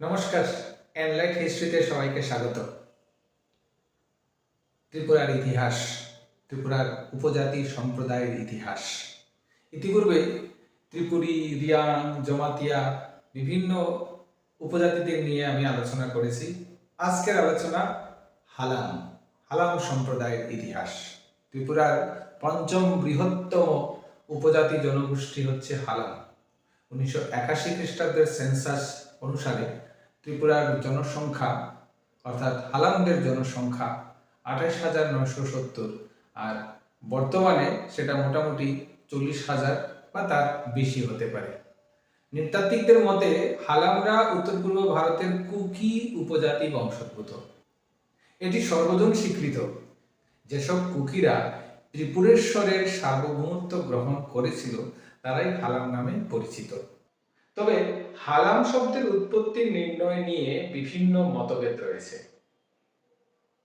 নমস্কার এনলাইট হিস্ট্রিতে সবাইকে স্বাগত। ত্রিপুরার ইতিহাস, ত্রিপুরার উপজাতি সম্প্রদায়ের ইতিহাস। ইতিপূর্বে ত্রিপুরী, রিয়াং, জমাতিয়া বিভিন্ন উপজাতিদের নিয়ে আমি আলোচনা করেছি। আজকের আলোচনা হালাম হালাম সম্প্রদায়ের ইতিহাস। ত্রিপুরার পঞ্চম বৃহত্তম উপজাতি জনগোষ্ঠী হচ্ছে হালাম উনিশশো একাশি খ্রিস্টাব্দের সেন্সাস অনুসারে ত্রিপুরার জনসংখ্যা, অর্থাৎ হালামদের জনসংখ্যা আঠাশ হাজার নয়শো সত্তর, আর বর্তমানে সেটা মোটামুটি চল্লিশ হাজার বা তার বেশি হতে পারে। নৃতাত্ত্বিকদের মতে হালামরা উত্তর পূর্ব ভারতের কুকি উপজাতি বংশোদ্ভূত। এটি সর্বজন স্বীকৃত। যেসব কুকিরা ত্রিপুরেশ্বরের সার্বভৌমত্ব গ্রহণ করেছিল, তারাই হালাম নামে পরিচিত। তবে হালাম শব্দের উৎপত্তি নির্ণয় নিয়ে বিভিন্ন মতভেদ রয়েছে।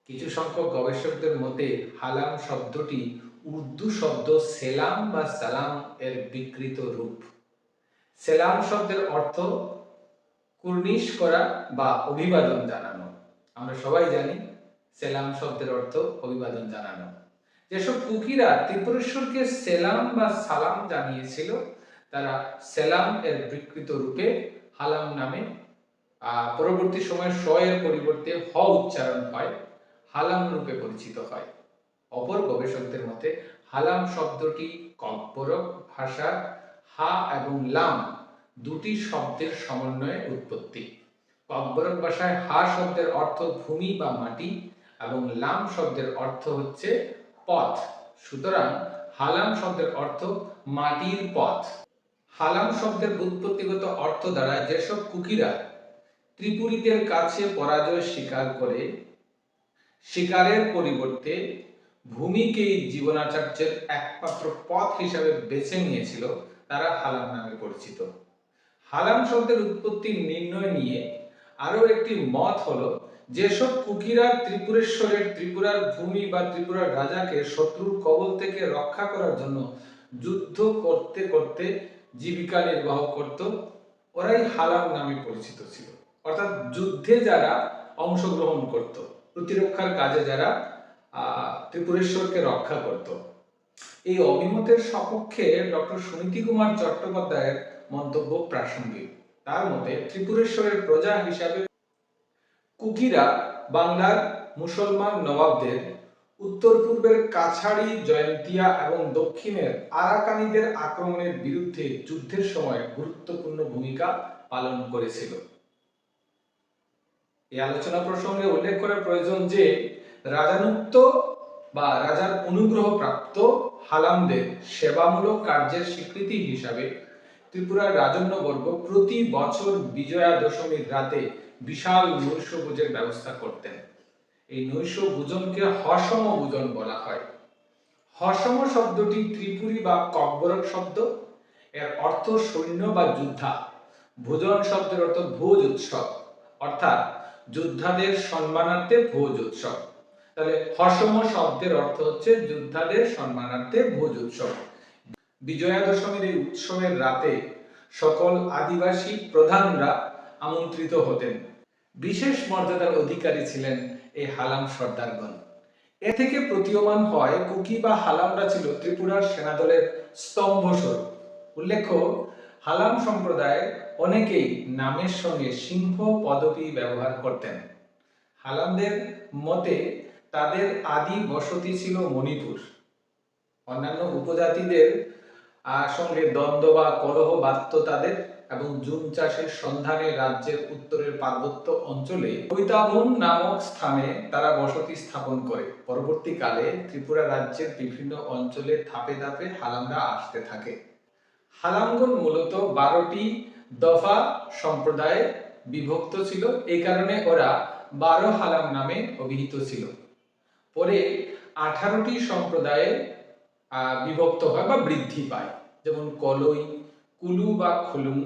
কিছু সংখ্যক গবেষকদের মতে, হালাম শব্দটি উর্দু শব্দ সেলাম বা সালাম এর বিকৃত রূপ। সেলাম শব্দের অর্থ কুর্নিশ করা বা অভিবাদন জানানো। আমরা সবাই জানি সেলাম শব্দের অর্থ অভিবাদন জানানো। যেসব কুকিরা ত্রিপুরেশ্বরকে সেলাম বা সালাম জানিয়েছিল তারা সেলাম এর বিকৃত রূপে হালাম নামে পরবর্তী সময়ে স এর পরিবর্তে হ উচ্চারণ হয়, হালাম রূপে পরিচিত হয়। অপর গবেষকদের মতে, হালাম শব্দটি কব্বরক ভাষার হা এবং লাম দুটি শব্দের সমন্বয়ে উৎপত্তি। কব্বরক ভাষায় হা শব্দের অর্থ ভূমি বা মাটি এবং লাম শব্দের অর্থ হচ্ছে পথ। সুতরাং হালাম শব্দের অর্থ মাটির পথ। হালাম শব্দের উৎপত্তিগত অর্থ দ্বারা যেসব কুকিরা ত্রিপুরীদের কাছে পরাজয় স্বীকার করে, শিকারের পরিবর্তে ভূমিকেই জীবনাচার্যের একমাত্র পথ হিসাবে বেছে নিয়েছিল, তারা হালাম নামে পরিচিত। হালাম শব্দের উৎপত্তি নির্ণয় নিয়ে আরও একটি মত হলো, যেসব কুকিরা ত্রিপুরেশ্বরের ত্রিপুরার ভূমি বা ত্রিপুরার রাজাকে শত্রুর কবল থেকে রক্ষা করার জন্য যুদ্ধ করতে করতে জীবিকা নির্বাহ করত, ওরাই হালাম নামে পরিচিত ছিল। অর্থাৎ যুদ্ধে যারা অংশগ্রহণ করত, প্রতিরক্ষার কাজে যারা ত্রিপুরেশ্বরকে রক্ষা করত। এই অভিমতের সপক্ষে ডক্টর সুনীতি কুমার চট্টোপাধ্যায়ের মন্তব্য প্রাসঙ্গিক। তার মতে, ত্রিপুরেশ্বরের প্রজা হিসাবে কুকিরা, বাংলার মুসলমান নবাবদের উত্তর পূর্বের কাছাড়ি, জয়ন্তিয়া এবং দক্ষিণের আরাকানিদের আক্রমণের বিরুদ্ধে যুদ্ধের সময় গুরুত্বপূর্ণ ভূমিকা পালন করেছিল। এই আলোচনা প্রসঙ্গে উল্লেখ করা প্রয়োজন যে, রাজানুক্ত বা রাজার অনুগ্রহ প্রাপ্ত হালামদের সেবামূলক কার্যের স্বীকৃতি হিসাবে ত্রিপুরার রাজন্যবর্গ প্রতি বছর বিজয়া দশমীর রাতে বিশাল নৈশ ভোজের ব্যবস্থা করতেন। এই নৈশ ভোজনকে হসম ভোজন বলা হয়। হসম শব্দটি ত্রিপুরী বা কব্বরক শব্দ। এর অর্থ সৈন্য বা যোদ্ধা। ভোজন শব্দের অর্থ ভোজ উৎসব। অর্থাৎ যোদ্ধাদের সম্মানার্থে ভোজ উৎসব। তাহলে হসম শব্দের অর্থ হচ্ছে যোদ্ধাদের সম্মানার্থে ভোজ উৎসব। বিজয়া দশমীর এই উৎসবের রাতে সকল আদিবাসী প্রধানরা আমন্ত্রিত হতেন। বিশেষ মর্যাদার অধিকারী ছিলেন এই হালাম সর্দারগণ এ থেকে প্রতীয়মান হয় কুকি বা হালামরা ছিল ত্রিপুরার সেনাদলের স্তম্ভ স্বরূপ। উল্লেখ্য, হালাম সম্প্রদায় অনেকেই নামের সঙ্গে সিংহ পদবী ব্যবহার করতেন। হালামদের মতে তাদের আদি বসতি ছিল মণিপুর। অন্যান্য উপজাতিদের সঙ্গে দ্বন্দ্ব বা কলহ বাধ্য তাদের এবং জুম চাষের সন্ধানে রাজ্যের উত্তরের পার্বত্য অঞ্চলে কৈতাবন নামক স্থানে তারা বসতি স্থাপন করে। পরবর্তীকালে ত্রিপুরা রাজ্যের বিভিন্ন অঞ্চলে ধাপে ধাপে হালামরা আসতে থাকে। হালামগণ মূলত বারোটি দফা সম্প্রদায়ে বিভক্ত ছিল। এই কারণে ওরা বারো হালাম নামে অভিহিত ছিল। পরে আঠারোটি সম্প্রদায়ে বিভক্ত হয় বা বৃদ্ধি পায়। যেমন কলই, কুলু বা খুলুং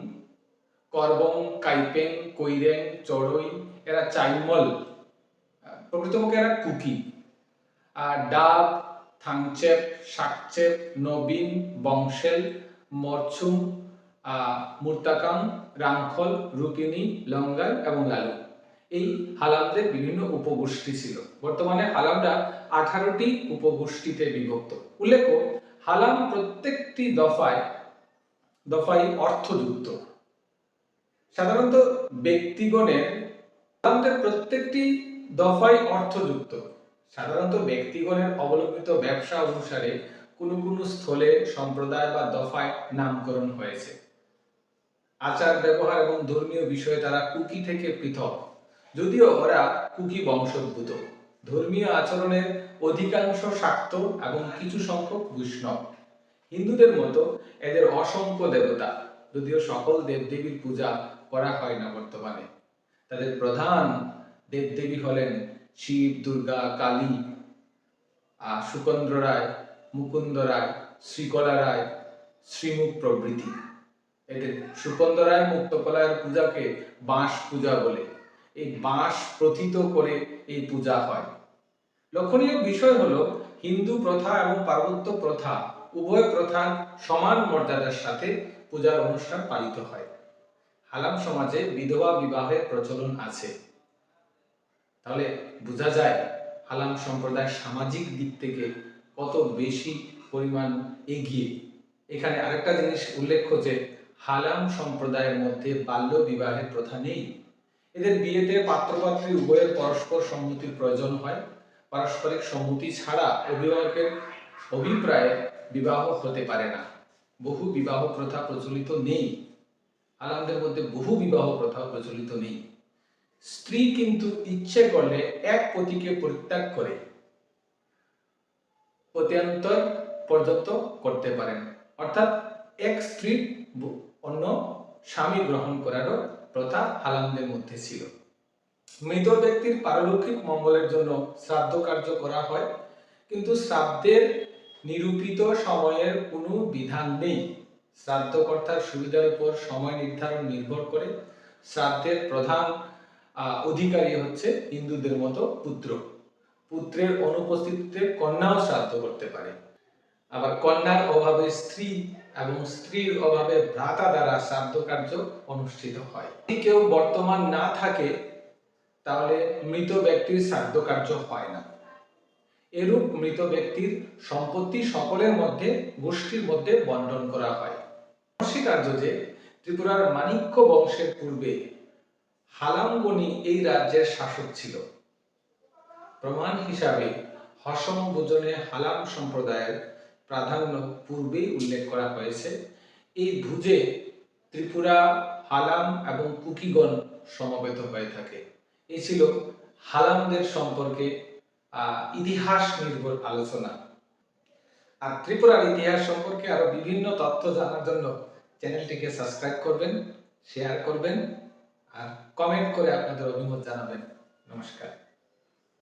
করবং, কাইপেং, কৈরেং, চড়ই, এরা চাইমল। প্রকৃতপক্ষে এরা কুকি। আর ডাব, থাংচেপ, শাকচেপ, নবীন, বংশেল মরছুম মুর্তাকাং রাংখল রুকিনি, লঙ্গাই এবং লালু। এই হালামদের বিভিন্ন উপগোষ্ঠী ছিল। বর্তমানে হালামরা আঠারোটি উপগোষ্ঠীতে বিভক্ত। উল্লেখ্য হালাম প্রত্যেকটি দফায় দফায় অর্থযুক্ত। সাধারণত ব্যক্তিগণের হালামদের প্রত্যেকটি দফায় অর্থযুক্ত। সাধারণত ব্যক্তিগণের অবলম্বিত ব্যবসা অনুসারে কোনো কোনো স্থলে, সম্প্রদায় বা দফায় নামকরণ হয়েছে। আচার, ব্যবহার এবং ধর্মীয় বিষয়ে তারা কুকি থেকে পৃথক। যদিও ওরা কুকি বংশোদ্ভূত। ধর্মীয় আচরণের অধিকাংশ শাক্ত এবং কিছু সংখ্যক বৈষ্ণব। হিন্দুদের মতো এদের অসংখ্য দেবতা, যদিও সকল দেবদেবীর পূজা করা হয় না বর্তমানে। তাদের প্রধান দেবদেবী হলেন শিব, দুর্গা, কালী আর সুকন্দ্র রায়, মুকুন্দ রায়, শ্রীকলা রায়, শ্রীমুখ প্রভৃতি। এদের সুকন্দ রায় মুক্তকলার পূজাকে বাঁশ পূজা বলে। এই বাঁশ প্রথিত করে এই পূজা হয়। লক্ষণীয় বিষয় হলো হিন্দু প্রথা এবং পার্বত্য প্রথা, উভয় প্রথার সমান মর্যাদার সাথে পূজার অনুষ্ঠান পালিত হয়। হালাম সমাজে বিধবা বিবাহের প্রচলন আছে। তাহলে বোঝা যায় হালাম সম্প্রদায় সামাজিক দিক থেকে কত বেশি পরিমাণ এগিয়ে। এখানে আরেকটা জিনিস উল্লেখ্য যে হালাম সম্প্রদায়ের মধ্যে বাল্য বিবাহের প্রথা নেই। এদের বিয়েতে পাত্রপাত্রী উভয়ের পরস্পর সম্মতির প্রয়োজন হয়। পারস্পরিক সম্মতি ছাড়া অভিভাবকের অভিপ্রায়ে বিবাহ হতে পারে না। বহু বিবাহ প্রথা প্রচলিত নেই। হালামদের মধ্যে বহু বিবাহ প্রথা প্রচলিত নেই। স্ত্রী কিন্তু ইচ্ছে করলে এক পতিকে পরিত্যাগ করে প্রত্যন্তর পর্যন্ত করতে পারেন। অর্থাৎ এক স্ত্রী অন্য স্বামী গ্রহণ করারও প্রথা হালামদের মধ্যে ছিল। মৃত ব্যক্তির পারলৌকিক মঙ্গলের জন্য শ্রাদ্ধ কার্য করা হয়, কিন্তু শ্রাদ্ধের নিরূপিত সময়ের কোনো বিধান নেই। শ্রাদ্ধকর্তার সুবিধার উপর সময় নির্ধারণ নির্ভর করে। শ্রাদ্ধের প্রধান অধিকারী হচ্ছে হিন্দুদের মতো পুত্র। পুত্রের অনুপস্থিতিতে কন্যাও শ্রাদ্ধ করতে পারে। আবার কন্যার অভাবে স্ত্রী এবং স্ত্রীর অভাবে ভ্রাতা দ্বারা শ্রাদ্ধ কার্য অনুষ্ঠিত হয়। যদি কেউ বর্তমান না থাকে, তাহলে মৃত ব্যক্তির শ্রাদ্ধ কার্য হয় না। এরূপ মৃত ব্যক্তির সম্পত্তি সকলের মধ্যে, গোষ্ঠীর মধ্যে বন্টন করা হয়। অস্বীকার্য যে ত্রিপুরার মাণিক্য বংশের পূর্বে হালামগণি এই রাজ্যের শাসক ছিল। প্রমাণ হিসাবে হসম ভোজনে হালাম সম্প্রদায়ের প্রাধান্য পূর্বেই উল্লেখ করা হয়েছে। এই ভুজে ত্রিপুরা, হালাম এবং কুকিগণ সমবেত হয়ে থাকে। এই ছিল হালামদের সম্পর্কে ইতিহাস নির্ভর আলোচনা। আর ত্রিপুরার ইতিহাস সম্পর্কে আরও বিভিন্ন তথ্য জানার জন্য চ্যানেলটিকে সাবস্ক্রাইব করবেন, শেয়ার করবেন, আর কমেন্ট করে আপনাদের অভিমত জানাবেন। নমস্কার।